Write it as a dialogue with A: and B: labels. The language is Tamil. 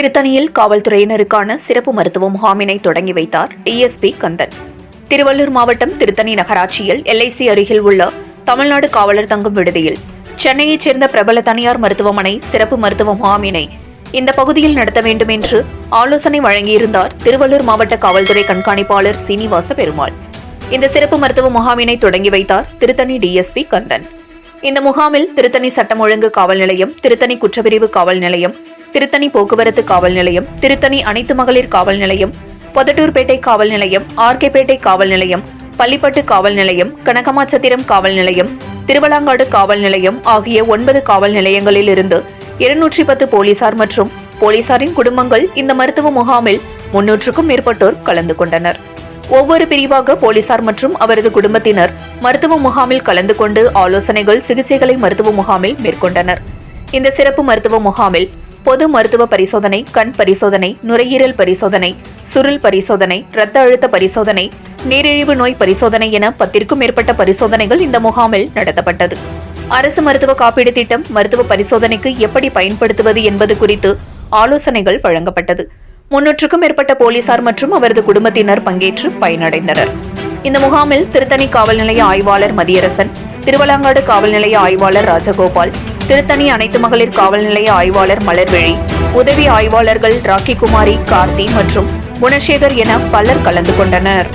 A: திருத்தணியில் காவல்துறையினருக்கான சிறப்பு மருத்துவ முகாமினை தொடங்கி வைத்தார் டிஎஸ்பி கந்தன். திருவள்ளூர் மாவட்டம் திருத்தணி நகராட்சியில் எல்ஐசி அருகில் உள்ள தமிழ்நாடு காவலர் தங்கும் விடுதியில் சென்னையைச் சேர்ந்த பிரபல தனியார் மருத்துவமனை சிறப்பு மருத்துவ முகாமினை இந்த பகுதியில் நடத்த வேண்டும் என்று ஆலோசனை வழங்கியிருந்தார் திருவள்ளூர் மாவட்ட காவல்துறை கண்காணிப்பாளர் சீனிவாச பெருமாள். இந்த சிறப்பு மருத்துவ முகாமினை தொடங்கி வைத்தார் திருத்தணி டிஎஸ்பி கந்தன். இந்த முகாமில் திருத்தணி சட்டம் ஒழுங்கு காவல் நிலையம் திருத்தணி குற்றப்பிரிவு காவல் நிலையம் திருத்தணி போக்குவரத்து காவல் நிலையம் திருத்தணி அனைத்து மகளிர் காவல் நிலையம் பொதட்டூர்பேட்டை காவல் நிலையம் ஆர்கேபேட்டை காவல் நிலையம் பள்ளிப்பட்டு காவல் நிலையம் கனகமாச்சத்திரம் காவல் நிலையம் திருவலாங்காடு காவல் நிலையம் ஆகிய ஒன்பது காவல் நிலையங்களில் இருந்து இருநூற்றி பத்து போலீசார் மற்றும் போலீசாரின் குடும்பங்கள் இந்த மருத்துவ முகாமில் முன்னூற்றுக்கும் மேற்பட்டோர் கலந்து கொண்டனர். ஒவ்வொரு பிரிவாக போலீசார் மற்றும் அவரது குடும்பத்தினர் மருத்துவ முகாமில் கலந்து கொண்டு ஆலோசனைகள் சிகிச்சைகளை மருத்துவ முகாமில் மேற்கொண்டனர். இந்த சிறப்பு மருத்துவ முகாமில் பொது மருத்துவ பரிசோதனை கண் பரிசோதனை நுரையீரல் பரிசோதனை சுருள் பரிசோதனை இரத்த அழுத்த பரிசோதனை நீரிழிவு நோய் பரிசோதனை என பத்திற்கும் மேற்பட்ட பரிசோதனைகள் இந்த முகாமில் நடத்தப்பட்டது. அரசு மருத்துவ காப்பீடு திட்டம் மருத்துவ பரிசோதனைக்கு எப்படி பயன்படுத்துவது என்பது குறித்து ஆலோசனைகள் வழங்கப்பட்டது. முன்னூற்றுக்கும் மேற்பட்ட போலீசார் மற்றும் அவரது குடும்பத்தினர் பங்கேற்று பயனடைந்தனர். இந்த முகாமில் திருத்தணி காவல் நிலைய ஆய்வாளர் மதியரசன் திருவலாங்காடு காவல் நிலைய ஆய்வாளர் ராஜகோபால் திருத்தணி அனைத்து மகளிர் காவல் நிலைய ஆய்வாளர் மலர்விழி உதவி ஆய்வாளர்கள் ராக்கி குமாரி கார்த்தி மற்றும் குணசேகர் என பலர் கலந்து கொண்டனர்.